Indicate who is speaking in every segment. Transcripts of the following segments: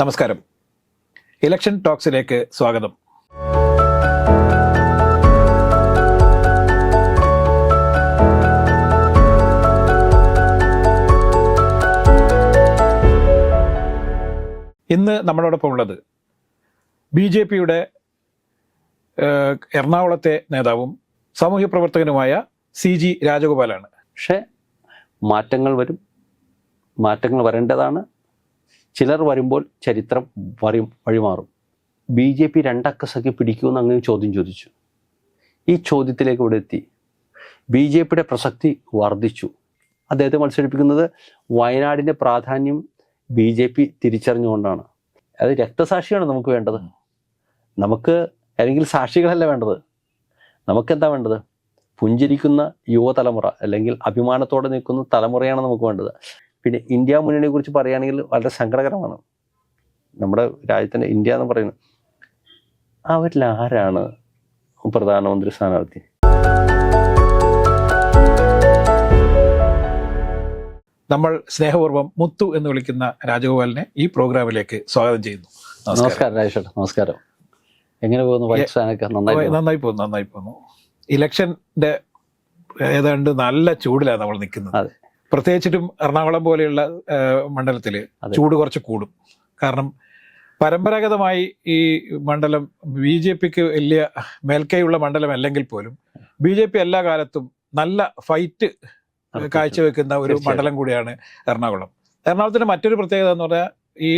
Speaker 1: നമസ്കാരം. ഇലക്ഷൻ ടോക്സിലേക്ക് സ്വാഗതം. ഇന്ന് നമ്മളോടൊപ്പം ഉള്ളത് ബി ജെ പിയുടെ എറണാകുളത്തെ നേതാവും സാമൂഹ്യ പ്രവർത്തകനുമായ സി ജി രാജഗോപാലാണ്.
Speaker 2: പക്ഷേ മാറ്റങ്ങൾ വരും. മാറ്റങ്ങൾ വരേണ്ടതാണ്. ചിലർ വരുമ്പോൾ ചരിത്രം വറി വഴിമാറും. ബി ജെ പി രണ്ടക്ക രണ്ടക്കസക്കി പിടിക്കുമെന്ന് അങ്ങനെ ചോദ്യം ചോദിച്ചു. ഈ ചോദ്യത്തിലേക്ക് ഇവിടെ എത്തി. ബി ജെ പിയുടെ പ്രസക്തി വർദ്ധിച്ചു. അദ്ദേഹത്തെ മത്സരിപ്പിക്കുന്നത് വയനാടിന്റെ പ്രാധാന്യം ബി ജെ പി തിരിച്ചറിഞ്ഞുകൊണ്ടാണ്. അത് രക്തസാക്ഷിയാണ് നമുക്ക് വേണ്ടത്. നമുക്ക് അല്ലെങ്കിൽ സാക്ഷികളല്ല വേണ്ടത്. നമുക്കെന്താ വേണ്ടത്? പുഞ്ചിരിക്കുന്ന യുവതലമുറ അല്ലെങ്കിൽ അഭിമാനത്തോടെ നിൽക്കുന്ന തലമുറയാണ് നമുക്ക് വേണ്ടത്. പിന്നെ ഇന്ത്യ മുന്നണിയെ കുറിച്ച് പറയുകയാണെങ്കിൽ വളരെ സങ്കടകരമാണ്. നമ്മുടെ രാജ്യത്തിന്റെ ഇന്ത്യ എന്ന് പറയുന്നത്. അവരിൽ ആരാണ് പ്രധാനമന്ത്രി സ്ഥാനാർത്ഥി?
Speaker 1: നമ്മൾ സ്നേഹപൂർവം മുത്തു എന്ന് വിളിക്കുന്ന രാജഗോപാലിനെ ഈ പ്രോഗ്രാമിലേക്ക് സ്വാഗതം ചെയ്യുന്നു. നമസ്കാരം.
Speaker 2: രാജേഷ് നമസ്കാരം. എങ്ങനെ പോകുന്നു നന്നായി പോകുന്നു.
Speaker 1: നന്നായി പോകുന്നു ഇലക്ഷന്റെ ഇലക്ഷന്റെ ഏതാണ്ട് നല്ല ചൂടിലാണ് നമ്മൾ നിൽക്കുന്നത്.
Speaker 2: അതെ.
Speaker 1: പ്രത്യേകിച്ചിട്ടും എറണാകുളം പോലെയുള്ള
Speaker 2: മണ്ഡലത്തിൽ
Speaker 1: ചൂട് കുറച്ച് കൂടും. കാരണം പരമ്പരാഗതമായി ഈ മണ്ഡലം ബി ജെ പിക്ക് വലിയ മേൽക്കൈയുള്ള മണ്ഡലം അല്ലെങ്കിൽ പോലും ബി ജെ പി എല്ലാ കാലത്തും നല്ല ഫൈറ്റ് കാഴ്ചവെക്കുന്ന ഒരു മണ്ഡലം കൂടിയാണ് എറണാകുളം. എറണാകുളത്തിന്റെ മറ്റൊരു പ്രത്യേകത എന്ന് പറഞ്ഞാൽ ഈ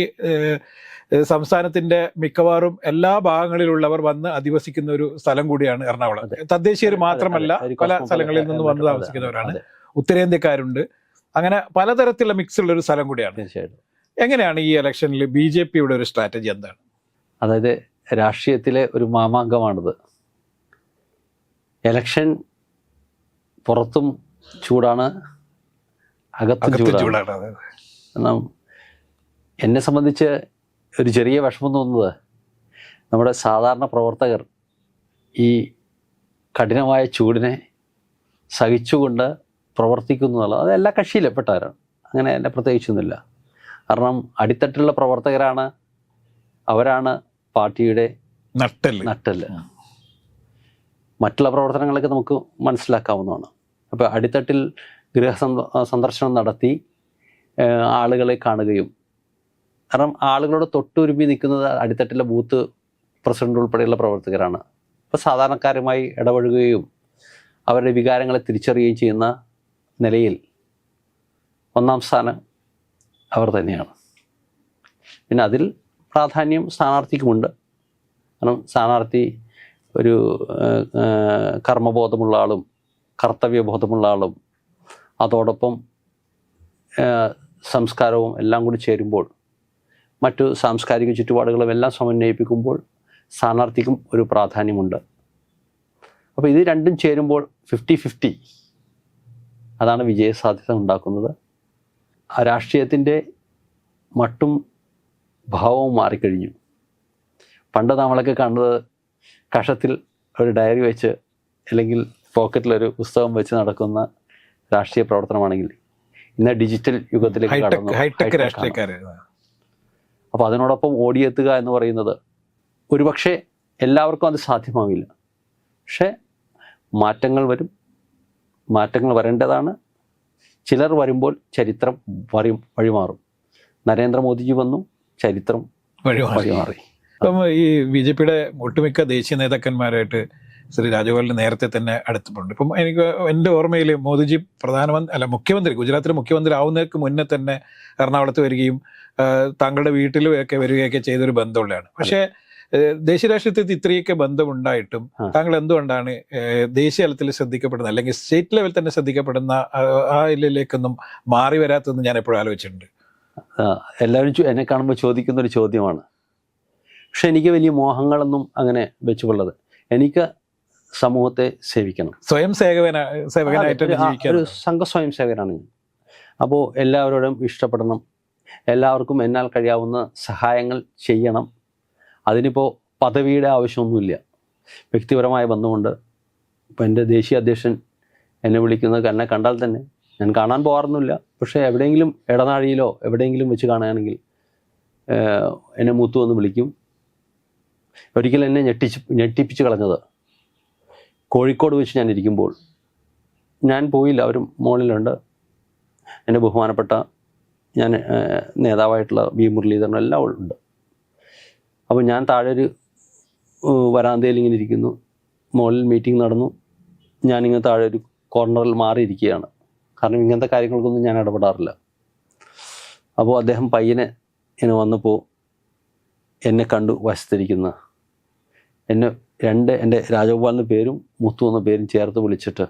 Speaker 1: സംസ്ഥാനത്തിന്റെ മിക്കവാറും എല്ലാ ഭാഗങ്ങളിലുള്ളവർ വന്ന് അധിവസിക്കുന്ന ഒരു സ്ഥലം കൂടിയാണ് എറണാകുളം. തദ്ദേശീയർ മാത്രമല്ല പല സ്ഥലങ്ങളിൽ നിന്ന് വന്ന് താമസിക്കുന്നവരാണ്. ഉത്തരേന്ത്യക്കാരുണ്ട്. അങ്ങനെ പലതരത്തിലുള്ള മിക്സ് ഉള്ള ഒരു സ്ഥലം കൂടിയാണ്.
Speaker 2: തീർച്ചയായിട്ടും.
Speaker 1: എങ്ങനെയാണ് ഈ ഇലക്ഷനിൽ ബി ജെ പിയുടെ ഒരു സ്ട്രാറ്റജി എന്താണ്?
Speaker 2: അതായത് രാഷ്ട്രീയത്തിലെ ഒരു മാമാങ്കമാണിത്. എലക്ഷൻ പുറത്തും ചൂടാണ് അകത്തും ചൂടാണ്.
Speaker 1: ചൂടാണ്
Speaker 2: കാരണം എന്നെ സംബന്ധിച്ച് ഒരു ചെറിയ വിഷമം തോന്നുന്നത് നമ്മുടെ സാധാരണ പ്രവർത്തകർ ഈ കഠിനമായ ചൂടിനെ സഹിച്ചുകൊണ്ട് പ്രവർത്തിക്കുന്നു എന്നുള്ളത് അത് എല്ലാ കക്ഷിയിലും പെട്ടവരാണ് അങ്ങനെ എന്നെ പ്രത്യേകിച്ചൊന്നുമില്ല. കാരണം അടിത്തട്ടിലുള്ള പ്രവർത്തകരാണ്. അവരാണ് പാർട്ടിയുടെ
Speaker 1: നട്ടൽ
Speaker 2: നട്ടൽ മറ്റുള്ള പ്രവർത്തനങ്ങളൊക്കെ നമുക്ക് മനസ്സിലാക്കാവുന്നതാണ്. അപ്പോൾ അടിത്തട്ടിൽ ഗൃഹ സന്ദർശനം നടത്തി ആളുകളെ കാണുകയും. കാരണം ആളുകളോട് തൊട്ടുരുമ്പി നിൽക്കുന്നത് അടിത്തട്ടിലെ ബൂത്ത് പ്രസിഡന്റ് ഉൾപ്പെടെയുള്ള പ്രവർത്തകരാണ്. അപ്പോൾ സാധാരണക്കാരുമായി ഇടപഴകുകയും അവരുടെ വികാരങ്ങളെ തിരിച്ചറിയുകയും ചെയ്യുന്ന നിലയിൽ ഒന്നാം സ്ഥാനം അവർ തന്നെയാണ്. പിന്നെ അതിൽ പ്രാധാന്യം സ്ഥാനാർത്ഥിക്കുമുണ്ട്. കാരണം സ്ഥാനാർത്ഥി ഒരു കർമ്മബോധമുള്ള ആളും കർത്തവ്യബോധമുള്ള ആളും അതോടൊപ്പം സംസ്കാരവും എല്ലാം കൂടി ചേരുമ്പോൾ മറ്റു സാംസ്കാരിക ചുറ്റുപാടുകളും എല്ലാം സമന്വയിപ്പിക്കുമ്പോൾ സ്ഥാനാർത്ഥിക്കും ഒരു പ്രാധാന്യമുണ്ട്. അപ്പോൾ ഇത് രണ്ടും ചേരുമ്പോൾ ഫിഫ്റ്റി ഫിഫ്റ്റി അതാണ് വിജയസാധ്യത ഉണ്ടാക്കുന്നത്. ആ രാഷ്ട്രീയത്തിന്റെ മട്ടും ഭാവവും മാറിക്കഴിഞ്ഞു. പണ്ട് നമ്മളൊക്കെ കണ്ടത് കഷത്തിൽ ഒരു ഡയറി വെച്ച് അല്ലെങ്കിൽ പോക്കറ്റിലൊരു പുസ്തകം വെച്ച് നടക്കുന്ന രാഷ്ട്രീയ പ്രവർത്തനമാണെങ്കിൽ ഇന്ന് ഡിജിറ്റൽ യുഗത്തിലേക്ക് കടന്നു. അപ്പോൾ അതിനോടൊപ്പം ഓടിയെത്തുക എന്ന് പറയുന്നത് ഒരുപക്ഷെ എല്ലാവർക്കും അത് സാധ്യമാവില്ല. പക്ഷേ മാറ്റങ്ങൾ വരും. മാറ്റങ്ങൾ വരേണ്ടതാണ്. ചിലർ വരുമ്പോൾ ചരിത്രം വഴി വഴിമാറും. നരേന്ദ്രമോദിജി വന്നു ചരിത്രം
Speaker 1: വഴിമാറി. അപ്പം ഈ ബി ജെ പിയുടെ ഒട്ടുമിക്ക ദേശീയ നേതാക്കന്മാരായിട്ട് ശ്രീ രാജഗോപാലിന് നേരത്തെ തന്നെ അടുത്തിട്ടുണ്ട്. ഇപ്പം എനിക്ക് എന്റെ ഓർമ്മയിൽ മോദിജി പ്രധാനമന്ത്രി അല്ല മുഖ്യമന്ത്രി ഗുജറാത്തിലെ മുഖ്യമന്ത്രി ആവുന്നതിന് മുന്നേ തന്നെ എറണാകുളത്ത് വരികയും താങ്കളുടെ വീട്ടിലും ഒക്കെ വരികയൊക്കെ ചെയ്തൊരു ബന്ധമുള്ളതാണ്. പക്ഷേ ദേശീയ രാഷ്ട്രീയത്തിൽ ഇത്രയൊക്കെ ബന്ധമുണ്ടായിട്ടും. താങ്കൾ എന്തുകൊണ്ടാണ് ദേശീയ തലത്തിൽ ശ്രദ്ധിക്കപ്പെടുന്ന അല്ലെങ്കിൽ സ്റ്റേറ്റ് ലെവൽ തന്നെ ശ്രദ്ധിക്കപ്പെടുന്ന ആ, ഇതിലേക്കൊന്നും മാറി വരാത്തതെന്ന് ഞാൻ എപ്പോഴും ആലോചിച്ചിട്ടുണ്ട്.
Speaker 2: എല്ലാവരും എന്നെ കാണുമ്പോൾ ചോദിക്കുന്ന ഒരു ചോദ്യമാണ്. പക്ഷെ എനിക്ക് വലിയ മോഹങ്ങളൊന്നും അങ്ങനെ വെച്ചുകൊള്ളത്. എനിക്ക് സമൂഹത്തെ സേവിക്കണം.
Speaker 1: സ്വയം സേവന സേവകനായിട്ട്
Speaker 2: ഒരു സംഘ സ്വയം സേവകനാണ് ഞാൻ. അപ്പോൾ എല്ലാവരോടും ഇഷ്ടപ്പെടണം. എല്ലാവർക്കും എന്നാൽ കഴിയാവുന്ന സഹായങ്ങൾ ചെയ്യണം. അതിനിപ്പോൾ പദവിയുടെ ആവശ്യമൊന്നുമില്ല. വ്യക്തിപരമായ ബന്ധമുണ്ട്. ഇപ്പം എന്റെ ദേശീയ അധ്യക്ഷൻ എന്നെ വിളിക്കുന്നത് എന്നെ കണ്ടാൽ തന്നെ ഞാൻ കാണാൻ പോകാറൊന്നുമില്ല. പക്ഷേ എവിടെയെങ്കിലും ഇടനാഴിയിലോ എവിടെയെങ്കിലും വെച്ച് കാണുകയാണെങ്കിൽ എന്നെ മൂത്തു വന്ന് വിളിക്കും. ഒരിക്കലും എന്നെ ഞെട്ടിച്ച് ഞെട്ടിപ്പിച്ച് കളഞ്ഞത്. കോഴിക്കോട് വെച്ച് ഞാൻ ഇരിക്കുമ്പോൾ ഞാൻ പോയില്ല. അവരും മുകളിലുണ്ട് എന്റെ ബഹുമാനപ്പെട്ട ഞാൻ നേതാവായിട്ടുള്ള വി മുരളീധരൻ എല്ലാം ഉണ്ട്. അപ്പോൾ ഞാൻ താഴെ ഒരു വരാന്തയിൽ ഇങ്ങനെ ഇരിക്കുന്നു. മുകളിൽ മീറ്റിംഗ് നടന്നു. ഞാനിങ്ങനെ താഴെ ഒരു കോർണറിൽ മാറിയിരിക്കുകയാണ്. കാരണം ഇങ്ങനത്തെ കാര്യങ്ങൾക്കൊന്നും ഞാൻ ഇടപെടാറില്ല. അപ്പോൾ അദ്ദേഹം പയ്യനെ ഇങ്ങനെ വന്നപ്പോൾ എന്നെ കണ്ടു വശത്തിരിക്കുന്ന. എന്നെ രണ്ട് എന്റെ രാജഗോപാലിന്റെ പേരും മുത്തു എന്ന പേരും ചേർത്ത് വിളിച്ചിട്ട്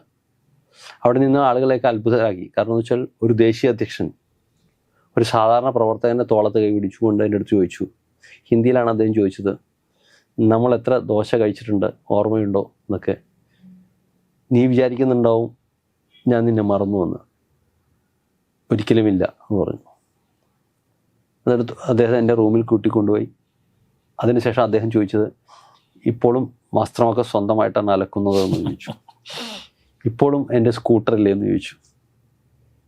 Speaker 2: അവിടെ നിന്ന് ആളുകളെയൊക്കെ അത്ഭുതരാക്കി. കാരണം എന്ന് വെച്ചാൽ ഒരു ദേശീയ അധ്യക്ഷൻ ഒരു സാധാരണ പ്രവർത്തകന്റെ തോളത്ത് കൈ പിടിച്ചുകൊണ്ട് എന്റെ അടുത്ത് ചോദിച്ചു ഹിന്ദിയിലാണ് അദ്ദേഹം ചോദിച്ചത് നമ്മൾ എത്ര ദോശ കഴിച്ചിട്ടുണ്ട്? ഓർമ്മയുണ്ടോ? എന്നൊക്കെ. നീ വിചാരിക്കുന്നുണ്ടാവും ഞാൻ നിന്നെ മറന്നു എന്ന് ഒരിക്കലുമില്ല എന്ന് പറഞ്ഞു. അതെടുത്ത് അദ്ദേഹം എന്റെ റൂമിൽ കൂട്ടിക്കൊണ്ടുപോയി. അതിനുശേഷം അദ്ദേഹം ചോദിച്ചത് ഇപ്പോഴും വസ്ത്രമൊക്കെ സ്വന്തമായിട്ടാണ് അലക്കുന്നത്? എന്ന് ചോദിച്ചു. ഇപ്പോഴും എന്റെ സ്കൂട്ടറില്ലേ എന്ന് ചോദിച്ചു.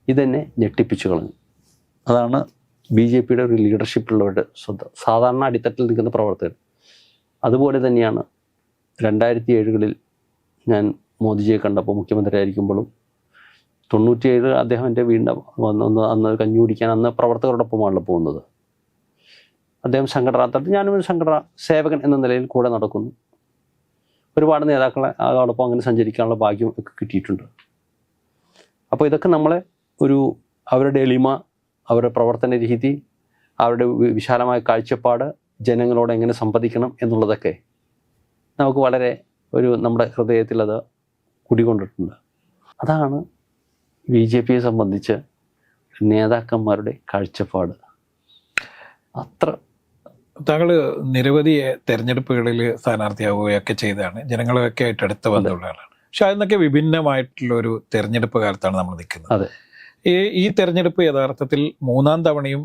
Speaker 2: ഇതെന്നെ ഞെട്ടിപ്പിച്ചു കളഞ്ഞു. അതാണ് ബി ജെ പിയുടെ ഒരു ലീഡർഷിപ്പിലുള്ളവരുടെ ശ്രദ്ധ സാധാരണ അടിത്തട്ടിൽ നിൽക്കുന്ന പ്രവർത്തകർ അതുപോലെ തന്നെയാണ് രണ്ടായിരത്തി ഏഴുകളിൽ ഞാൻ മോദിജിയെ കണ്ടപ്പോൾ മുഖ്യമന്ത്രി ആയിരിക്കുമ്പോഴും തൊണ്ണൂറ്റിയേഴ് അദ്ദേഹം എന്റെ വീടിന്റെ വന്ന് അന്ന് കഞ്ഞു കുടിക്കാൻ അന്ന് പ്രവർത്തകരോടൊപ്പമാണല്ലോ പോകുന്നത്. അദ്ദേഹം സംഘടന തട്ട് ഒരു സംഘടനാ സേവകൻ എന്ന നിലയിൽ കൂടെ നടക്കുന്നു. ഒരുപാട് നേതാക്കളെ അതോടൊപ്പം അങ്ങനെ സഞ്ചരിക്കാനുള്ള ഭാഗ്യം ഒക്കെ കിട്ടിയിട്ടുണ്ട്. അപ്പോൾ ഇതൊക്കെ നമ്മളെ ഒരു അവരുടെ എളിമ അവരുടെ പ്രവർത്തന രീതി അവരുടെ വിശാലമായ കാഴ്ചപ്പാട് ജനങ്ങളോട് എങ്ങനെ സംവദിക്കണം എന്നുള്ളതൊക്കെ നമുക്ക് വളരെ ഒരു നമ്മുടെ ഹൃദയത്തിൽ അത് കുടികൊണ്ടിട്ടുണ്ട്. അതാണ് ബി ജെ പിയെ സംബന്ധിച്ച് നേതാക്കന്മാരുടെ കാഴ്ചപ്പാട്. അത്ര
Speaker 1: താങ്കൾ നിരവധി തെരഞ്ഞെടുപ്പുകളിൽ സ്ഥാനാർത്ഥിയാവുകയൊക്കെ ചെയ്തതാണ്. ജനങ്ങളൊക്കെ ആയിട്ട് അടുത്ത ബന്ധമുള്ള ആളാണ്. പക്ഷെ അതിനൊക്കെ വിഭിന്നമായിട്ടുള്ള ഒരു തെരഞ്ഞെടുപ്പ് കാലത്താണ് നമ്മൾ നിൽക്കുന്നത്.
Speaker 2: അതെ.
Speaker 1: ഈ തെരഞ്ഞെടുപ്പ് യഥാർത്ഥത്തിൽ മൂന്നാം തവണയും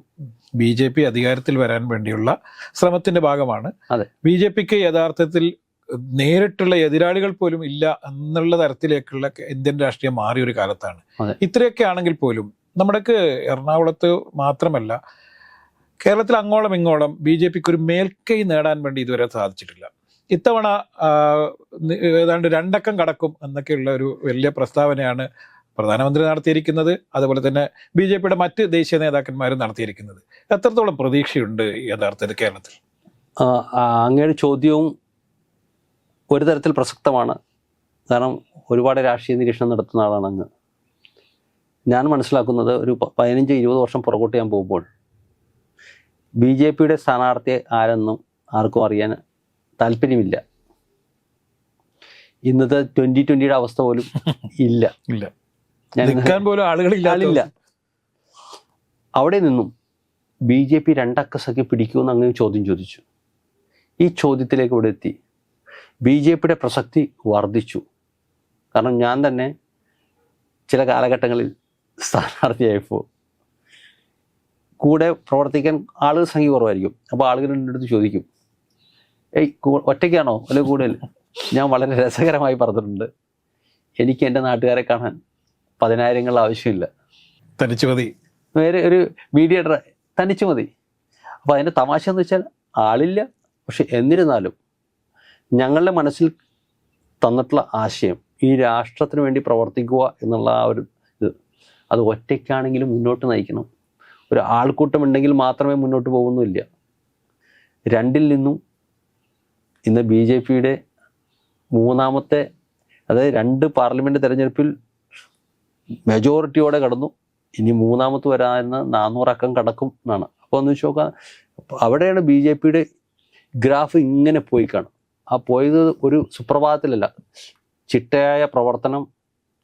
Speaker 1: ബി ജെ പി അധികാരത്തിൽ വരാൻ വേണ്ടിയുള്ള ശ്രമത്തിന്റെ ഭാഗമാണ്. ബി ജെ പിക്ക് യഥാർത്ഥത്തിൽ നേരിട്ടുള്ള എതിരാളികൾ പോലും ഇല്ല എന്നുള്ള തരത്തിലേക്കുള്ള ഇന്ത്യൻ രാഷ്ട്രീയം മാറിയ ഒരു കാലത്താണ്. ഇത്രയൊക്കെ ആണെങ്കിൽ പോലും നമ്മുടെക്ക് എറണാകുളത്ത് മാത്രമല്ല കേരളത്തിൽ അങ്ങോളം ഇങ്ങോളം ബി ജെ പിക്ക് ഒരു മേൽക്കൈ നേടാൻ വേണ്ടി ഇതുവരെ സാധിച്ചിട്ടില്ല. ഇത്തവണ ഏതാണ്ട് രണ്ടക്കം കടക്കും എന്നൊക്കെയുള്ള ഒരു വലിയ പ്രസ്താവനയാണ് പ്രധാനമന്ത്രി നടത്തിയിരിക്കുന്നത് അതുപോലെ തന്നെ ബി ജെ പിയുടെ മറ്റ് ദേശീയ നേതാക്കന്മാരും നടത്തിയിരിക്കുന്നത്. എത്രത്തോളം പ്രതീക്ഷയുണ്ട് യഥാർത്ഥത്തിൽ കേരളത്തിൽ?
Speaker 2: അങ്ങയുടെ ചോദ്യവും ഒരു തരത്തിൽ പ്രസക്തമാണ്. കാരണം ഒരുപാട് രാഷ്ട്രീയ നിരീക്ഷണം നടത്തുന്ന ആളാണ് അങ്ങ്. ഞാൻ മനസ്സിലാക്കുന്നത് ഒരു പതിനഞ്ച് ഇരുപത് വർഷം പുറകോട്ട് ഞാൻ പോകുമ്പോൾ ബി ജെ പിയുടെ സ്ഥാനാർത്ഥി ആരെന്നും ആർക്കും അറിയാൻ താല്പര്യമില്ല. ഇന്നത്തെ ട്വന്റി ട്വന്റിയുടെ അവസ്ഥ പോലും ഇല്ല.
Speaker 1: ഇല്ല. നിൽക്കാൻ പോലും ആളുകളില്ല
Speaker 2: അവിടെ നിന്നും ബി ജെ പി രണ്ടക്കസക്കി പിടിക്കുമെന്ന് അങ്ങ് ചോദ്യം ചോദിച്ചു. ഈ ചോദ്യത്തിലേക്ക് ഇവിടെ എത്തി. ബി ജെ പിയുടെ പ്രസക്തി വർദ്ധിച്ചു. കാരണം ഞാൻ തന്നെ ചില കാലഘട്ടങ്ങളിൽ സ്ഥാനാർത്ഥിയായപ്പോൾ കൂടെ പ്രവർത്തിക്കാൻ ആളുകൾ സംഖ്യ കുറവായിരിക്കും. അപ്പോൾ ആളുകൾ എന്റെ അടുത്ത് ചോദിക്കും ഏയ് ഒറ്റയ്ക്കാണോ? അല്ലെങ്കിൽ കൂടുതൽ? ഞാൻ വളരെ രസകരമായി പറഞ്ഞിട്ടുണ്ട് എനിക്ക് എന്റെ നാട്ടുകാരെ കാണാൻ പതിനായിരങ്ങൾ ആവശ്യമില്ല.
Speaker 1: തനിച്ചു മതി.
Speaker 2: വേറെ ഒരു മീഡിയേറ്റർ തനിച്ചു മതി. അപ്പോൾ അതിന്റെ തമാശ എന്ന് വെച്ചാൽ ആളില്ല. പക്ഷെ എന്നിരുന്നാലും ഞങ്ങളുടെ മനസ്സിൽ തന്നിട്ടുള്ള ആശയം ഈ രാഷ്ട്രത്തിന് വേണ്ടി പ്രവർത്തിക്കുക എന്നുള്ള ആ ഒരു ഇത് അത് ഒറ്റയ്ക്കാണെങ്കിലും മുന്നോട്ട് നയിക്കണം. ഒരു ആൾക്കൂട്ടം ഉണ്ടെങ്കിൽ മാത്രമേ മുന്നോട്ട് പോകുന്നില്ല രണ്ടിൽ നിന്നും ഇന്ന് ബി ജെ പിയുടെ മൂന്നാമത്തെ അതായത് രണ്ട് പാർലമെന്റ് തെരഞ്ഞെടുപ്പിൽ മെജോറിറ്റിയോടെ കടന്നു. ഇനി മൂന്നാമത്തെ വരാവുന്ന നാനൂറക്കം കടക്കും എന്നാണ്. അപ്പോൾ ഒന്ന് വെച്ച് നോക്കാം അവിടെയാണ് ബി ജെ പിയുടെ ഗ്രാഫ് ഇങ്ങനെ പോയി കാണും. ആ പോയത് ഒരു സുപ്രഭാതത്തിലല്ല. ചിട്ടയായ പ്രവർത്തനം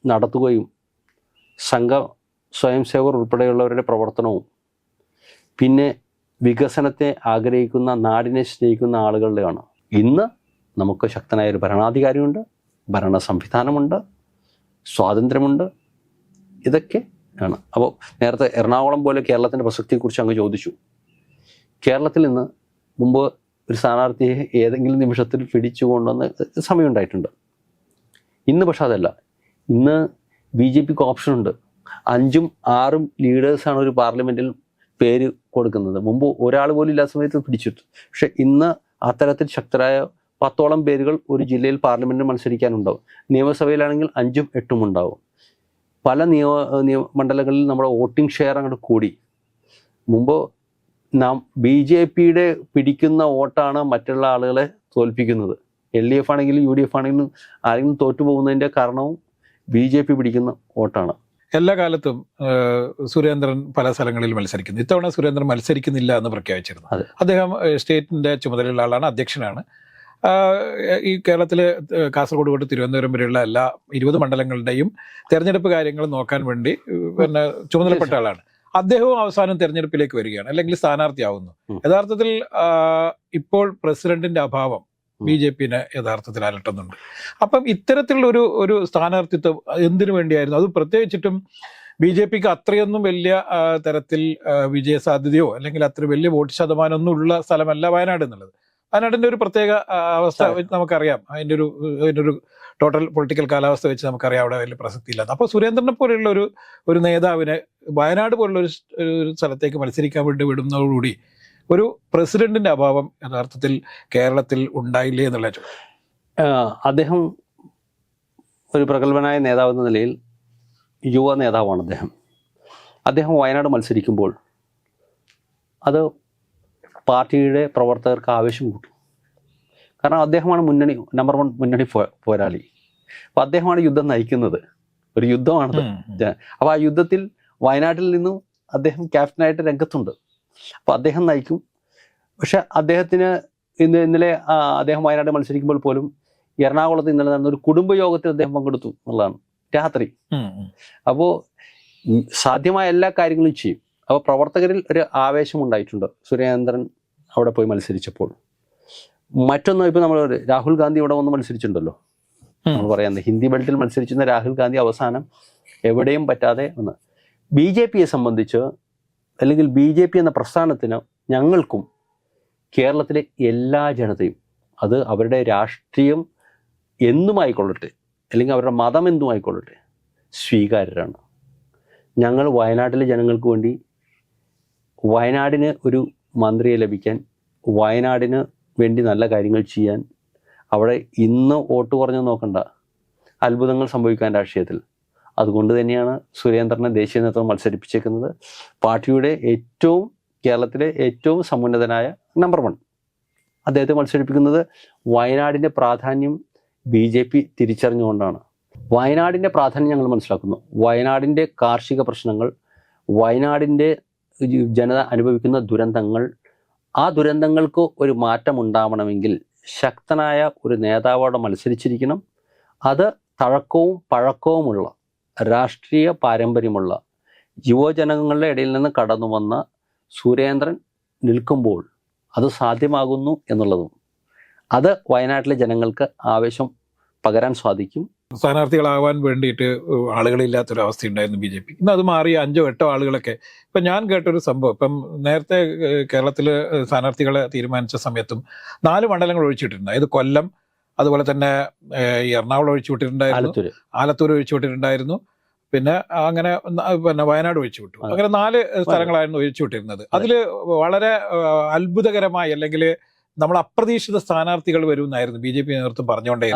Speaker 2: നടത്തുകയും സംഘ സ്വയം സേവർ ഉൾപ്പെടെയുള്ളവരുടെ പ്രവർത്തനവും പിന്നെ വികസനത്തെ ആഗ്രഹിക്കുന്ന നാടിനെ സ്നേഹിക്കുന്ന ആളുകളുടെയാണ് ഇന്ന് നമുക്ക് ശക്തനായ ഒരു ഭരണാധികാരിയുണ്ട് ഭരണ സംവിധാനമുണ്ട് സ്വാതന്ത്ര്യമുണ്ട് ഇതൊക്കെ ആണ്. അപ്പോൾ നേരത്തെ എറണാകുളം പോലെ കേരളത്തിന്റെ പ്രസക്തിയെക്കുറിച്ച് അങ്ങ് ചോദിച്ചു. കേരളത്തിൽ നിന്ന് മുമ്പ് ഒരു സ്ഥാനാർത്ഥിയെ ഏതെങ്കിലും നിമിഷത്തിൽ പിടിച്ചു കൊണ്ടുവന്ന് സമയമുണ്ടായിട്ടുണ്ട്. ഇന്ന് പക്ഷെ അതല്ല. ഇന്ന് ബി ജെ പിക്ക് ഓപ്ഷനുണ്ട് അഞ്ചും ആറും ലീഡേഴ്സാണ് ഒരു പാർലമെന്റിൽ പേര് കൊടുക്കുന്നത്. മുമ്പ് ഒരാൾ പോലും ഇല്ലാത്ത സമയത്ത് പിടിച്ചിട്ടു. പക്ഷെ ഇന്ന് അത്തരത്തിൽ ശക്തരായ പത്തോളം പേരുകൾ ഒരു ജില്ലയിൽ പാർലമെന്റിൽ മത്സരിക്കാനുണ്ടാവും. നിയമസഭയിലാണെങ്കിൽ അഞ്ചും എട്ടും ഉണ്ടാവും. പല നിയമ നിയമ മണ്ഡലങ്ങളിൽ നമ്മുടെ വോട്ടിംഗ് ഷെയർ അങ്ങോട്ട് കൂടി. മുമ്പ് നാം ബി ജെ പിയുടെ പിടിക്കുന്ന വോട്ടാണ് മറ്റുള്ള ആളുകളെ തോൽപ്പിക്കുന്നത്. എൽ ഡി എഫ് ആണെങ്കിലും യു ഡി എഫ് ആണെങ്കിലും ആരെങ്കിലും തോറ്റു പോകുന്നതിന്റെ കാരണവും ബി ജെ പി പിടിക്കുന്ന വോട്ടാണ്.
Speaker 1: എല്ലാ കാലത്തും സുരേന്ദ്രൻ പല സ്ഥലങ്ങളിൽ മത്സരിക്കുന്നു. ഇത്തവണ സുരേന്ദ്രൻ മത്സരിക്കുന്നില്ല എന്ന് പ്രഖ്യാപിച്ചിരുന്നു. അദ്ദേഹം സ്റ്റേറ്റിന്റെ ചുമതലയുള്ള ആളാണ് അധ്യക്ഷനാണ്. ഈ കേരളത്തിലെ കാസർഗോഡ് തൊട്ട് തിരുവനന്തപുരം വരെയുള്ള എല്ലാ ഇരുപത് മണ്ഡലങ്ങളുടെയും തെരഞ്ഞെടുപ്പ് കാര്യങ്ങൾ നോക്കാൻ വേണ്ടി പിന്നെ ചുമതലപ്പെട്ട ആളാണ്. അദ്ദേഹവും അവസാനം തെരഞ്ഞെടുപ്പിലേക്ക് വരികയാണ് അല്ലെങ്കിൽ സ്ഥാനാർത്ഥിയാവുന്നു. യഥാർത്ഥത്തിൽ ഇപ്പോൾ പ്രസിഡന്റിന്റെ അഭാവം. ബി ജെ പിന്നെ യഥാർത്ഥത്തിൽ അലട്ടുന്നുണ്ട്. അപ്പം ഇത്തരത്തിലുള്ള ഒരു ഒരു സ്ഥാനാർത്ഥിത്വം എന്തിനു വേണ്ടിയായിരുന്നു? അത് പ്രത്യേകിച്ചിട്ടും ബി ജെ പിക്ക് അത്രയൊന്നും വലിയ തരത്തിൽ വിജയസാധ്യതയോ വിജയ സാധ്യതയോ അല്ലെങ്കിൽ അത്ര വലിയ വോട്ട് ശതമാനമൊന്നും ഉള്ള സ്ഥലമല്ല വയനാട് എന്നുള്ളത്. വയനാടിന്റെ ഒരു പ്രത്യേക അവസ്ഥ. നമുക്കറിയാം. അതിന്റെ ഒരു അതിന്റെ ഒരു ടോട്ടൽ പൊളിറ്റിക്കൽ കാലാവസ്ഥ വെച്ച് നമുക്കറിയാം അവിടെ വലിയ പ്രസക്തി ഇല്ലാത്ത അപ്പോൾ സുരേന്ദ്രനെ പോലെയുള്ള ഒരു ഒരു നേതാവിനെ വയനാട് പോലുള്ള ഒരു ഒരു സ്ഥലത്തേക്ക് മത്സരിക്കാൻ വേണ്ടി വിടുന്നതോടുകൂടി ഒരു പ്രസിഡന്റിന്റെ അഭാവം യഥാർത്ഥത്തിൽ കേരളത്തിൽ ഉണ്ടായില്ലേ എന്നുള്ള
Speaker 2: അദ്ദേഹം ഒരു പ്രഗത്ഭനായ നേതാവ് എന്ന നിലയിൽ യുവ നേതാവാണ് അദ്ദേഹം. അദ്ദേഹം വയനാട് മത്സരിക്കുമ്പോൾ അത് പാർട്ടിയുടെ പ്രവർത്തകർക്ക് ആവേശം കൂട്ടും. കാരണം അദ്ദേഹമാണ് മുന്നണി നമ്പർ വൺ മുന്നണി പോരാളി. അപ്പോൾ അദ്ദേഹമാണ് യുദ്ധം നയിക്കുന്നത്. ഒരു യുദ്ധമാണത്. അപ്പോൾ ആ യുദ്ധത്തിൽ വയനാട്ടിൽ നിന്നും അദ്ദേഹം ക്യാപ്റ്റനായിട്ട് രംഗത്തുണ്ട്. അപ്പോൾ അദ്ദേഹം നയിക്കും. പക്ഷെ അദ്ദേഹത്തിന് ഇന്ന് ഇന്നലെ അദ്ദേഹം വയനാട് മത്സരിക്കുമ്പോൾ പോലും എറണാകുളത്ത് ഇന്നലെ നടന്ന ഒരു കുടുംബയോഗത്തിൽ അദ്ദേഹം പങ്കെടുത്തു എന്നുള്ളതാണ്. രാത്രി. അപ്പോൾ സാധ്യമായ എല്ലാ കാര്യങ്ങളും ചെയ്യും. അപ്പോൾ പ്രവർത്തകരിൽ ഒരു ആവേശം ഉണ്ടായിട്ടുണ്ട്. സുരേന്ദ്രൻ അവിടെ പോയി മത്സരിച്ചപ്പോൾ. മറ്റൊന്ന് ഇപ്പോൾ നമ്മൾ രാഹുൽ ഗാന്ധി ഇവിടെ വന്ന് മത്സരിച്ചിട്ടുണ്ടല്ലോ. നമ്മൾ പറയുന്നത് ഹിന്ദി ബെൽറ്റിൽ മത്സരിച്ചിരുന്ന രാഹുൽ ഗാന്ധി അവസാനം എവിടെയും പറ്റാതെ ഒന്ന് ബി ജെ പിയെ സംബന്ധിച്ച് അല്ലെങ്കിൽ ബി ജെ പി എന്ന പ്രസ്ഥാനത്തിന് ഞങ്ങൾക്കും കേരളത്തിലെ എല്ലാ ജനതയും അത് അവരുടെ രാഷ്ട്രീയം എന്നുമായിക്കൊള്ളട്ടെ അല്ലെങ്കിൽ അവരുടെ മതം എന്തുമായിക്കൊള്ളട്ടെ സ്വീകാര്യരാണ്. ഞങ്ങൾ വയനാട്ടിലെ ജനങ്ങൾക്ക് വേണ്ടി വയനാടിന് ഒരു മന്ത്രിയെ ലഭിക്കാൻ വയനാടിന് വേണ്ടി നല്ല കാര്യങ്ങൾ ചെയ്യാൻ അവിടെ ഇന്ന് വോട്ട് കുറഞ്ഞു നോക്കണ്ട. അത്ഭുതങ്ങൾ സംഭവിക്കാൻ രാഷ്ട്രീയത്തിൽ. അതുകൊണ്ട് തന്നെയാണ് സുരേന്ദ്രനെ ദേശീയ നേതൃത്വം മത്സരിപ്പിച്ചേക്കുന്നത് പാർട്ടിയുടെ ഏറ്റവും കേരളത്തിലെ ഏറ്റവും സമുന്നതനായ നമ്പർ വൺ അദ്ദേഹത്തെ മത്സരിപ്പിക്കുന്നത് വയനാടിന്റെ പ്രാധാന്യം ബി ജെ പി തിരിച്ചറിഞ്ഞുകൊണ്ടാണ്. വയനാടിന്റെ പ്രാധാന്യം ഞങ്ങൾ മനസ്സിലാക്കുന്നു. വയനാടിന്റെ കാർഷിക പ്രശ്നങ്ങൾ വയനാടിന്റെ ജനത അനുഭവിക്കുന്ന ദുരന്തങ്ങൾ ആ ദുരന്തങ്ങൾക്ക് ഒരു മാറ്റം ഉണ്ടാവണമെങ്കിൽ ശക്തനായ ഒരു നേതാവോടെ മത്സരിച്ചിരിക്കണം. അത് തഴക്കവും പഴക്കവുമുള്ള രാഷ്ട്രീയ പാരമ്പര്യമുള്ള യുവജനങ്ങളുടെ ഇടയിൽ നിന്ന് കടന്നു വന്ന സുരേന്ദ്രൻ നിൽക്കുമ്പോൾ അത് സാധ്യമാകുന്നു എന്നുള്ളതും. അത് വയനാട്ടിലെ ജനങ്ങൾക്ക് ആവേശം പകരാൻ സാധിക്കും.
Speaker 1: സ്ഥാനാർത്ഥികളാവാൻ വേണ്ടിയിട്ട് ആളുകളില്ലാത്തൊരവസ്ഥ ഉണ്ടായിരുന്നു ബി ജെ പി. ഇന്ന് അത് മാറി അഞ്ചോ എട്ടോ ആളുകളൊക്കെ. ഇപ്പം ഞാൻ കേട്ടൊരു സംഭവം. ഇപ്പം നേരത്തെ കേരളത്തിൽ സ്ഥാനാർത്ഥികളെ തീരുമാനിച്ച സമയത്തും നാല് മണ്ഡലങ്ങൾ ഒഴിച്ചിട്ടുണ്ട് അതായത് കൊല്ലം അതുപോലെ തന്നെ ഈ എറണാകുളം ഒഴിച്ചു
Speaker 2: വിട്ടിട്ടുണ്ടായിരുന്നു
Speaker 1: ആലത്തൂർ ഒഴിച്ചുവിട്ടിട്ടുണ്ടായിരുന്നു. പിന്നെ അങ്ങനെ പിന്നെ വയനാട് ഒഴിച്ചു
Speaker 2: വിട്ടു
Speaker 1: അങ്ങനെ നാല് സ്ഥലങ്ങളായിരുന്നു ഒഴിച്ചു വിട്ടിരുന്നത് അതിൽ വളരെ അത്ഭുതകരമായി അല്ലെങ്കിൽ നമ്മൾ അപ്രതീക്ഷിത സ്ഥാനാർത്ഥികൾ വരുമെന്നായിരുന്നു ബി ജെ പി നേതൃത്വം പറഞ്ഞുകൊണ്ടേ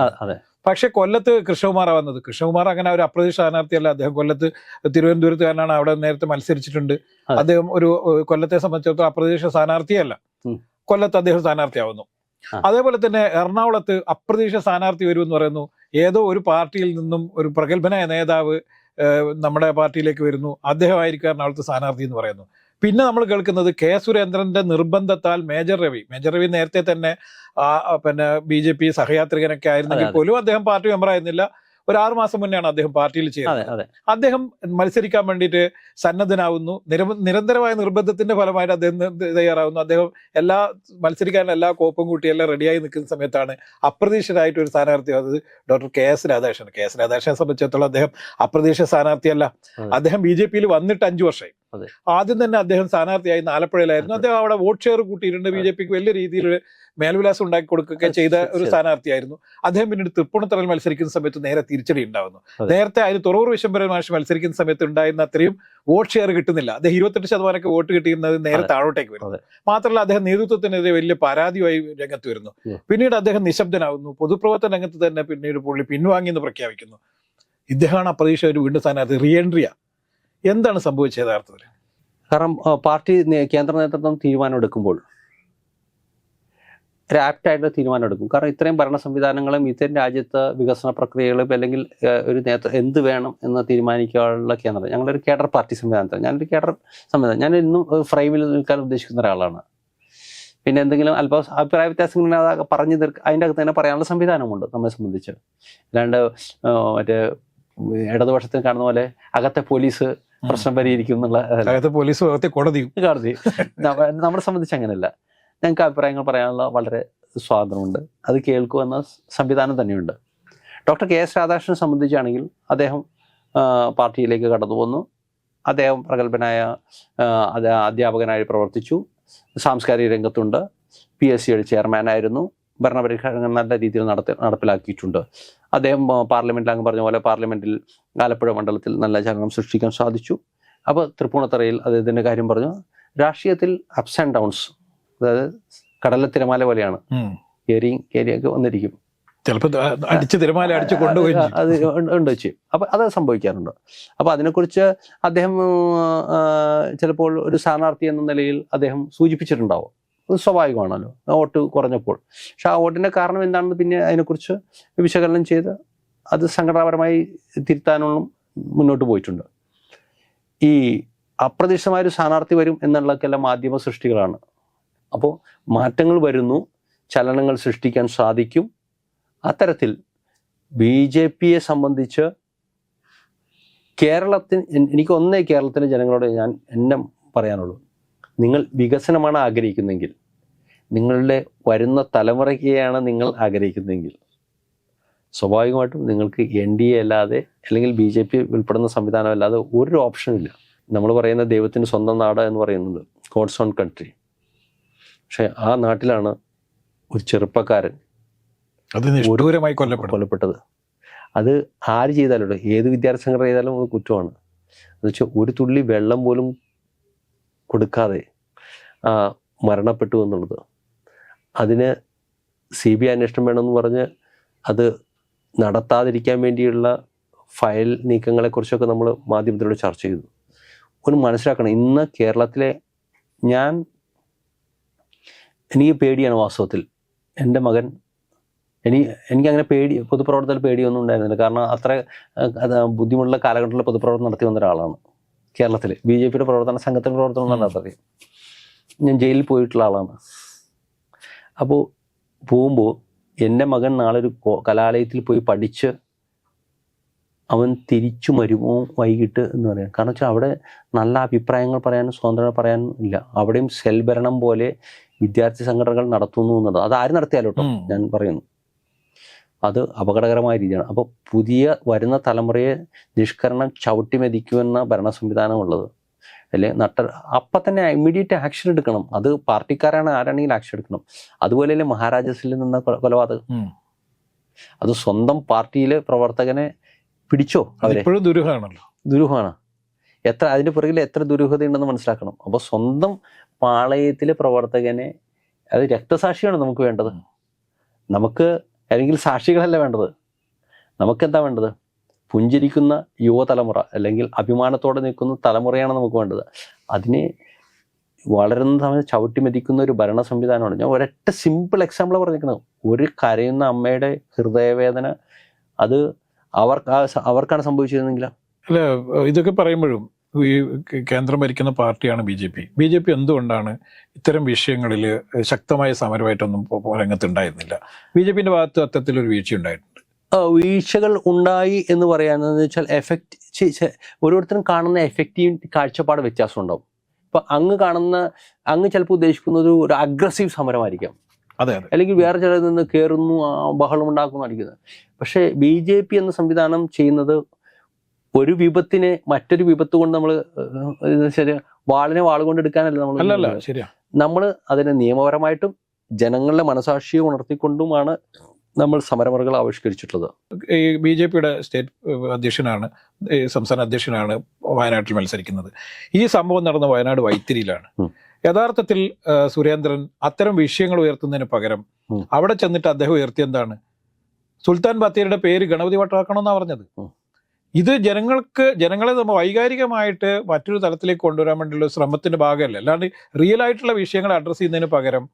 Speaker 1: പക്ഷെ കൊല്ലത്ത് കൃഷ്ണകുമാറാണ് വന്നത്. കൃഷ്ണകുമാർ അങ്ങനെ ഒരു അപ്രതീക്ഷ സ്ഥാനാർത്ഥിയല്ല. അദ്ദേഹം കൊല്ലത്ത് തിരുവനന്തപുരത്തുകാരനാണ്. അവിടെ നേരത്തെ മത്സരിച്ചിട്ടുണ്ട്. അദ്ദേഹം ഒരു കൊല്ലത്തെ സംബന്ധിച്ചിടത്തോളം അപ്രതീക്ഷ സ്ഥാനാർത്ഥിയല്ല. കൊല്ലത്ത് അദ്ദേഹം സ്ഥാനാർത്ഥിയാവുന്നു. അതേപോലെ തന്നെ എറണാകുളത്ത് അപ്രതീക്ഷ സ്ഥാനാർത്ഥി വരും എന്ന് പറയുന്നു. ഏതോ ഒരു പാർട്ടിയിൽ നിന്നും ഒരു പ്രഗത്ഭനായ നേതാവ് നമ്മുടെ പാർട്ടിയിലേക്ക് വരുന്നു. അദ്ദേഹമായിരിക്കും എറണാകുളത്ത് സ്ഥാനാർത്ഥി എന്ന് പറയുന്നു. പിന്നെ നമ്മൾ കേൾക്കുന്നത് കെ സുരേന്ദ്രന്റെ നിർബന്ധത്താൽ മേജർ രവി. മേജർ രവി നേരത്തെ തന്നെ പിന്നെ ബി ജെ പി സഹയാത്രികനൊക്കെ ആയിരുന്നെങ്കിൽ. പോലും അദ്ദേഹം പാർട്ടി മെമ്പർ ആയിരുന്നില്ല. ഒരു ആറു മാസം മുന്നെയാണ് അദ്ദേഹം പാർട്ടിയിൽ
Speaker 2: ചെയ്യുന്നത്
Speaker 1: അദ്ദേഹം മത്സരിക്കാൻ വേണ്ടിയിട്ട് സന്നദ്ധനാവുന്നു. നിരന്തരമായ നിർബന്ധത്തിന്റെ ഫലമായിട്ട് അദ്ദേഹം തയ്യാറാവുന്നു. അദ്ദേഹം എല്ലാ മത്സരിക്കാനുള്ള എല്ലാ കോപ്പും കൂട്ടി എല്ലാം റെഡിയായി നിൽക്കുന്ന സമയത്താണ് അപ്രതീക്ഷിതമായിട്ട് ഒരു സ്ഥാനാർത്ഥി അത് doctor K S Radhakrishnan. K S രാധാകൃഷ്ണനെ സംബന്ധിച്ചിടത്തോളം അദ്ദേഹം അപ്രതീക്ഷിത സ്ഥാനാർത്ഥിയല്ല. അദ്ദേഹം ബി ജെ പിയിൽ വന്നിട്ട് അഞ്ചു വർഷമായി. ആദ്യം തന്നെ അദ്ദേഹം സ്ഥാനാർത്ഥിയായി ആലപ്പുഴയിലായിരുന്നു അദ്ദേഹം അവിടെ വോട്ട് ഷെയർ കൂട്ടിയിട്ടുണ്ട്. ബി ജെ പിക്ക് വലിയ രീതിയിൽ മേൽവിലാസം ഉണ്ടാക്കി കൊടുക്കുകയൊക്കെ ചെയ്ത ഒരു സ്ഥാനാർത്ഥിയായിരുന്നു. അദ്ദേഹം പിന്നീട് തൃപ്പൂണിത്തറയിൽ മത്സരിക്കുന്ന സമയത്ത് നേരെ തിരിച്ചടി ഉണ്ടാവുന്നു. നേരത്തെ അതിന് തുറവൂർ വിശംബരൻ മാഷ് മത്സരിക്കുന്ന സമയത്ത് ഉണ്ടായിരുന്ന അത്രയും വോട്ട് ഷെയർ കിട്ടുന്നില്ല. അദ്ദേഹം ഇരുപത്തെട്ട് ശതമാനമൊക്കെ വോട്ട് കിട്ടിയിരുന്നത് നേരെ. താഴോട്ടേക്ക് വരുന്നു. മാത്രമല്ല അദ്ദേഹം നേതൃത്വത്തിനെതിരെ വലിയ പരാതിയായി രംഗത്ത് വരുന്നു. പിന്നീട് അദ്ദേഹം നിശബ്ദനാകുന്നു പൊതുപ്രവർത്തന രംഗത്ത് തന്നെ പിന്നീട് പുള്ളി പിൻവാങ്ങി എന്ന് പ്രഖ്യാപിക്കുന്നു. ഇദ്ദേഹമാണ് അപ്രതീക്ഷ ഒരു വീണ്ടും സ്ഥാനാർത്ഥി. റീഎൻട്രിയ എന്താണ് സംഭവിച്ചത് യഥാർത്ഥത്തിൽ?
Speaker 2: കാരണം പാർട്ടി കേന്ദ്ര നേതൃത്വം തീരുമാനം എടുക്കുമ്പോൾ ഒരു തീരുമാനം എടുക്കും. കാരണം ഇത്രയും ഭരണ സംവിധാനങ്ങളും ഇത്തരം രാജ്യത്ത് വികസന പ്രക്രിയകളും അല്ലെങ്കിൽ ഒരു നേതൃ എന്ത് വേണം എന്ന് തീരുമാനിക്കാനുള്ള കേന്ദ്രം. ഞങ്ങളൊരു കേഡർ പാർട്ടി സംവിധാനത്തിൽ ഞാനൊരു കേഡർ സംവിധാനം ഞാൻ ഇന്നും ഫ്രെയിമിൽ നിൽക്കാൻ ഉദ്ദേശിക്കുന്ന ഒരാളാണ്. പിന്നെ എന്തെങ്കിലും അല്പ അഭിപ്രായ വ്യത്യാസങ്ങൾ പറഞ്ഞു തീർക്ക അതിന്റെ അകത്ത് തന്നെ പറയാനുള്ള സംവിധാനമുണ്ട് നമ്മെ സംബന്ധിച്ച്. അല്ലാണ്ട് മറ്റേ ഇടതുപക്ഷത്തിന് കാണുന്ന പോലെ അകത്തെ പോലീസ് പ്രശ്നം പരിഹരിക്കും എന്നുള്ള
Speaker 1: പോലീസ്
Speaker 2: കോടതി. കോടതി. നമ്മളെ സംബന്ധിച്ച് അങ്ങനെയല്ല. ഞങ്ങൾക്ക് അഭിപ്രായങ്ങൾ പറയാനുള്ള വളരെ സ്വാതന്ത്ര്യമുണ്ട്. അത് കേൾക്കുമെന്ന സംവിധാനം തന്നെയുണ്ട്. ഡോക്ടർ കെ എസ് രാധാകൃഷ്ണനെ സംബന്ധിച്ചാണെങ്കിൽ അദ്ദേഹം പാർട്ടിയിലേക്ക് കടന്നു വന്നു അദ്ദേഹം പ്രഗത്ഭനായ അധ്യാപകനായി പ്രവർത്തിച്ചു. സാംസ്കാരിക രംഗത്തുണ്ട്. പി എസ് സിയുടെ ചെയർമാനായിരുന്നു. ഭരണപരിഷ്കരണം നല്ല രീതിയിൽ നടത്തി നടപ്പിലാക്കിയിട്ടുണ്ട്. അദ്ദേഹം പാർലമെന്റിൽ അങ്ങ് പറഞ്ഞ പോലെ പാർലമെന്റിൽ ആലപ്പുഴ മണ്ഡലത്തിൽ നല്ല ചലനം സൃഷ്ടിക്കാൻ സാധിച്ചു. അപ്പോൾ തൃപ്പൂണിത്തറയിൽ അദ്ദേഹത്തിന്റെ കാര്യം പറഞ്ഞു രാഷ്ട്രീയത്തിൽ അപ്സ് ആൻഡ് ഡൗൺസ് അതായത് കടല തിരമാല പോലെയാണ്.
Speaker 1: കേരിയും
Speaker 2: കയറിയും കയറിയൊക്കെ വന്നിരിക്കും.
Speaker 1: ചിലപ്പോൾ അടിച്ച് തിരമാല അടിച്ച് കൊണ്ടുപോയി
Speaker 2: അത് ഉണ്ട് വെച്ച് അപ്പൊ അത് സംഭവിക്കാറുണ്ട്. അപ്പൊ അതിനെക്കുറിച്ച് അദ്ദേഹം ചിലപ്പോൾ ഒരു സ്ഥാനാർത്ഥി എന്ന നിലയിൽ അദ്ദേഹം സൂചിപ്പിച്ചിട്ടുണ്ടാവും. അത് സ്വാഭാവികമാണല്ലോ. വോട്ട് കുറഞ്ഞപ്പോൾ. പക്ഷെ ആ വോട്ടിന്റെ കാരണം എന്താണെന്ന് പിന്നെ അതിനെക്കുറിച്ച് വിശകലനം ചെയ്ത് അത് സംഘടനാപരമായി തിരുത്താനുള്ള മുന്നോട്ട് പോയിട്ടുണ്ട്. ഈ അപ്രതീക്ഷിതമായൊരു സ്ഥാനാർത്ഥി വരും എന്നുള്ളതൊക്കെല്ലാം മാധ്യമ സൃഷ്ടികളാണ്. അപ്പോൾ മാറ്റങ്ങൾ വരുന്നു ചലനങ്ങൾ സൃഷ്ടിക്കാൻ സാധിക്കും. അത്തരത്തിൽ ബി ജെ പിയെ സംബന്ധിച്ച് കേരളത്തിന് എനിക്ക് ഒന്നേ കേരളത്തിലെ ജനങ്ങളോട് ഞാൻ എന്നെ പറയാനുള്ളൂ. നിങ്ങൾ വികസനമാണ് ആഗ്രഹിക്കുന്നതെങ്കിൽ നിങ്ങളുടെ വരുന്ന തലമുറയ്ക്കെയാണ് നിങ്ങൾ ആഗ്രഹിക്കുന്നതെങ്കിൽ. സ്വാഭാവികമായിട്ടും നിങ്ങൾക്ക് എൻ ഡി എ അല്ലാതെ അല്ലെങ്കിൽ ബി ജെ പി ഉൾപ്പെടുന്ന സംവിധാനം അല്ലാതെ ഒരു ഓപ്ഷനും ഇല്ല. നമ്മൾ പറയുന്ന ദൈവത്തിന്റെ സ്വന്തം നാട് എന്ന് പറയുന്നത് ഗോഡ്സ് ഓൺ കൺട്രി. പക്ഷേ ആ നാട്ടിലാണ് ഒരു ചെറുപ്പക്കാരൻ
Speaker 1: കൊല്ലപ്പെടും.
Speaker 2: കൊല്ലപ്പെട്ടത്. അത് ആര് ചെയ്താലും ഏത് വിദ്യാർത്ഥി സംഘടന ചെയ്താലും അത് കുറ്റമാണ്. എന്ന് വെച്ചാൽ ഒരു തുള്ളി വെള്ളം പോലും കൊടുക്കാതെ മരണപ്പെട്ടു എന്നുള്ളത്. അതിന് സി ബി ഐ അന്വേഷണം വേണമെന്ന് പറഞ്ഞ് അത് നടത്താതിരിക്കാൻ വേണ്ടിയുള്ള ഫയൽ നീക്കങ്ങളെക്കുറിച്ചൊക്കെ നമ്മൾ മാധ്യമത്തിലൂടെ ചർച്ച ചെയ്തു. ഒന്ന് മനസ്സിലാക്കണം ഇന്ന് കേരളത്തിലെ ഞാൻ എനിക്ക് പേടിയാണ് വാസ്തവത്തിൽ. എന്റെ മകൻ എനി എനിക്കങ്ങനെ പേടി പൊതുപ്രവർത്തനത്തിൽ പേടിയൊന്നും ഉണ്ടായിരുന്നില്ല. കാരണം അത്ര ബുദ്ധിമുട്ടുള്ള കാലഘട്ടത്തിൽ പൊതുപ്രവർത്തനം നടത്തി വന്ന ഒരാളാണ് കേരളത്തിൽ ബി ജെ പിയുടെ പ്രവർത്തന സംഘത്തിന്റെ പ്രവർത്തനം നടത്തി. ഞാൻ ജയിലിൽ പോയിട്ടുള്ള ആളാണ്. അപ്പോൾ പോകുമ്പോൾ എന്റെ മകൻ നാളെ ഒരു കലാലയത്തിൽ പോയി പഠിച്ച് അവൻ തിരിച്ചു വരുമോ വൈകിട്ട് എന്ന് പറയാം കാരണം വെച്ചാൽ അവിടെ നല്ല അഭിപ്രായങ്ങൾ പറയാനും സ്വാതന്ത്ര്യം പറയാനും ഇല്ല. അവിടെയും സെൽ ഭരണം പോലെ വിദ്യാർത്ഥി സംഘടനകൾ നടത്തുന്നു എന്നത് അത് ആര് നടത്തിയാലോ കേട്ടോ ഞാൻ പറയുന്നു. അത് അപകടകരമായ രീതിയാണ്. അപ്പോൾ പുതിയ വരുന്ന തലമുറയെ നിഷ്കരണം ചവിട്ടി മെതിക്കുമെന്ന ഭരണ സംവിധാനമുള്ളത് അല്ലെ? നട്ട അപ്പം തന്നെ ഇമ്മീഡിയറ്റ് ആക്ഷൻ എടുക്കണം. അത് പാർട്ടിക്കാരാണ് ആരാണെങ്കിലും ആക്ഷൻ എടുക്കണം. അതുപോലെയല്ലേ മഹാരാജസിൽ നിന്ന കൊലപാതകം. അത് സ്വന്തം പാർട്ടിയിലെ പ്രവർത്തകനെ പിടിച്ചോ അവരെ?
Speaker 1: അതിപ്പോഴും ദുരൂഹമാണല്ലോ.
Speaker 2: ദുരൂഹമാണ്. എത്ര അതിന്റെ പുറകിൽ എത്ര ദുരൂഹതയുണ്ടെന്ന് മനസ്സിലാക്കണം. അപ്പോൾ സ്വന്തം പാളയത്തിലെ പ്രവർത്തകനെ അത് രക്തസാക്ഷിയാണ് നമുക്ക് വേണ്ടത്. നമുക്ക് അല്ലെങ്കിൽ സാക്ഷികളല്ല വേണ്ടത്. നമുക്കെന്താ വേണ്ടത്? പുഞ്ചിരിക്കുന്ന യുവതലമുറ അല്ലെങ്കിൽ അഭിമാനത്തോടെ നിൽക്കുന്ന തലമുറയാണ് നമുക്ക് വേണ്ടത്. അതിനെ വളരുന്ന സമയത്ത് ചവിട്ടി മെതിക്കുന്ന ഒരു ഭരണ സംവിധാനമാണ്. ഞാൻ ഒരൊറ്റ സിമ്പിൾ എക്സാമ്പിൾ പറഞ്ഞിരിക്കുന്നത് ഒരു കരയുന്ന അമ്മയുടെ ഹൃദയവേദന അത് അവർക്ക് അവർക്കാണ് സംഭവിച്ചിരുന്നെങ്കിൽ
Speaker 1: അല്ല ഇതൊക്കെ പറയുമ്പോഴും ഈ കേന്ദ്രം ഭരിക്കുന്ന പാർട്ടിയാണ് B J P. B J P എന്തുകൊണ്ടാണ് ഇത്തരം വിഷയങ്ങളിൽ ശക്തമായ സമരമായിട്ടൊന്നും രംഗത്തുണ്ടായിരുന്നില്ല? ബി ജെ പിന്റെ ഭാഗത്ത് അത്തരത്തിലൊരു വീഴ്ച ഉണ്ടായിട്ടുണ്ട്
Speaker 2: വീഴ്ചകൾ ഉണ്ടായി എന്ന് പറയുന്നത് വെച്ചാൽ എഫക്റ്റ് ഓരോരുത്തരും കാണുന്ന എഫക്റ്റീവ് കാഴ്ചപ്പാട് വ്യത്യാസം ഉണ്ടാവും. ഇപ്പൊ അങ്ങ് കാണുന്ന അങ്ങ് ചിലപ്പോൾ ഉദ്ദേശിക്കുന്നത് ഒരു അഗ്രസീവ് സമരമായിരിക്കാം.
Speaker 1: അതെ അതെ.
Speaker 2: അല്ലെങ്കിൽ വേറെ ചിലർ നിന്ന് കയറുന്നു ആ, ബഹളം ഉണ്ടാക്കുന്നു ആയിരിക്കുന്നത് പക്ഷേ ബി ജെ പി എന്ന സംവിധാനം ചെയ്യുന്നത് ഒരു വിപത്തിനെ മറ്റൊരു വിപത്ത് കൊണ്ട് നമ്മൾ ശരി വാളിനെ വാൾ കൊണ്ട് എടുക്കാനല്ല നമ്മൾ നമ്മൾ അതിനെ നിയമപരമായിട്ടും ജനങ്ങളുടെ മനസാക്ഷിയെ ഉണർത്തിക്കൊണ്ടുമാണ് നമ്മൾ സമരമുറകൾ ആവിഷ്കരിച്ചിട്ടുള്ളത്.
Speaker 1: ഈ ബി ജെ പിയുടെ സ്റ്റേറ്റ് അധ്യക്ഷനാണ് സംസ്ഥാന അധ്യക്ഷനാണ് വയനാട്ടിൽ മത്സരിക്കുന്നത്. ഈ സംഭവം നടന്ന വയനാട് വൈത്തിരിയിലാണ്. യഥാർത്ഥത്തിൽ സുരേന്ദ്രൻ അത്തരം വിഷയങ്ങൾ ഉയർത്തുന്നതിന് പകരം അവിടെ ചെന്നിട്ട് അദ്ദേഹം ഉയർത്തിയ എന്താണ്? സുൽത്താൻ ബത്തേരിയുടെ പേര് ഗണപതി വട്ടാക്കണമെന്നാണ് പറഞ്ഞത്. ഇത് ജനങ്ങൾക്ക് ജനങ്ങളെ നമ്മൾ വൈകാരികമായിട്ട് മറ്റൊരു തലത്തിലേക്ക് കൊണ്ടുവരാൻ വേണ്ടിയുള്ള ശ്രമത്തിന്റെ ഭാഗമല്ല. അല്ലാണ്ട് റിയൽ ആയിട്ടുള്ള വിഷയങ്ങൾ അഡ്രസ്സ് ചെയ്യുന്നതിന് പകരം